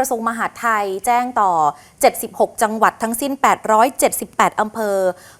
ระทรวงมหาดไทยแจ้งต่อ 76 จังหวัดทั้งสิ้น 878 อำเภอ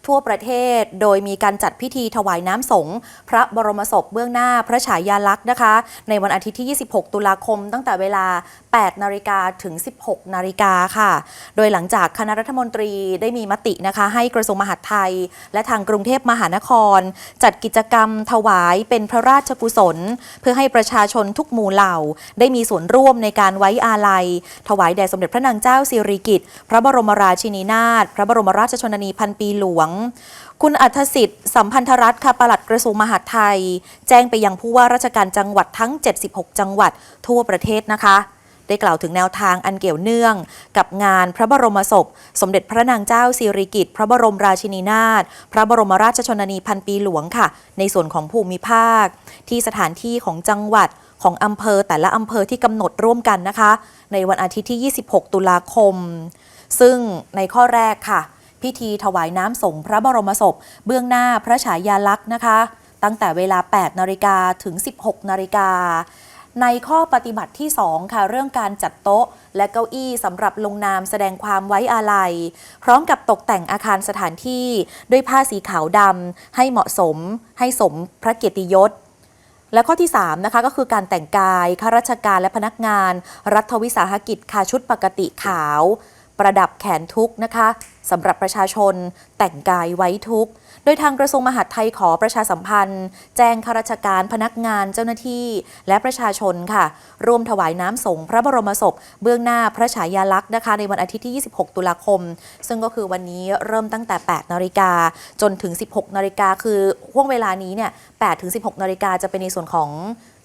ทั่วประเทศ โดยมีการจัดพิธีถวายน้ำสงฆ์พระบรมศพเบื้องหน้าพระฉายาลักษณ์นะคะ ในวันอาทิตย์ที่ 26 ตุลาคม ตั้งแต่เวลา 8 นาฬิกาถึง 16 นาฬิกาค่ะ โดยหลังจากคณะรัฐมนตรีได้มีมตินะคะ ให้กระทรวงมหาดไทย และทางกรุงเทพมหานคร จัดกิจกรรมถวายเป็นพระราชกุศล เพื่อให้ประชาชนทุกหมู่เหล่า ได้มีส่วนร่วมในการไว้อาลัยถวายแด่สมเด็จพระนางเจ้าสิริกิติ์พระบรมราชินีนาถพระบรมราชชนนีพันปีหลวง คุณอัธสิทธิ์สัมพันธรัตน์ค่ะปลัดกระทรวงมหาดไทย แจ้งไปยังผู้ว่าราชการจังหวัดทั้ง 76 จังหวัดทั่วประเทศนะคะ ได้กล่าวถึงแนวทางอันเกี่ยวเนื่อง กับงานพระบรมศพ สมเด็จพระนางเจ้าสิริกิติ์พระบรมราชินีนาถพระบรมราชชนนีพันปีหลวงค่ะ ในส่วนของภูมิภาค ที่สถานที่ของจังหวัดของอำเภอแต่ละอำเภอที่กำหนดร่วมกันนะคะ ในวันอาทิตย์ที่ 26 ตุลาคม ซึ่งในข้อแรกค่ะ พิธีถวายน้ำสงฆ์พระบรมศพ เบื้องหน้าพระฉายาลักษณ์นะคะ ตั้งแต่เวลา 8 นาฬิกาถึง 16 นาฬิกา ในข้อปฏิบัติที่ 2 ค่ะเรื่องการจัดโต๊ะ และเก้าอี้สำหรับลงนามแสดงความไว้อาลัย พร้อมกับตกแต่งอาคารสถานที่ด้วยผ้าสีขาวดำให้เหมาะสม ให้สมพระเกียรติยศและข้อที่3นะคะก็คือการแต่งกายข้าราชการและพนักงาน รัฐวิสาหกิจคาชุดปกติขาว ประดับแขนทุกนะคะสำหรับประชาชนแต่งกายไว้ทุก โดยทางกระทรวงมหาดไทยขอประชาสัมพันธ์ แจ้งข้าราชการพนักงานเจ้าหน้าที่ และประชาชนค่ะ ร่วมถวายน้ำสงพระบรมศพ เบื้องหน้าพระฉายาลักษณ์นะคะ ในวันอาทิตย์ที่ 26 ตุลาคม ซึ่งก็คือวันนี้เริ่มตั้งแต่ 8 นาฬิกาจนถึง 16 นาฬิกาคือห่วงเวลานี้เนี่ย8ถึง 16 นาฬิกาจะเป็นในส่วนของ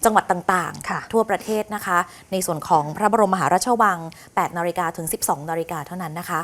จังหวัดต่างค่ะๆทั่วประเทศนะคะ ในส่วนของพระบรมมหาราชวัง 8 นาฬิกาถึง 12 นาฬิกาเท่านั้นนะคะ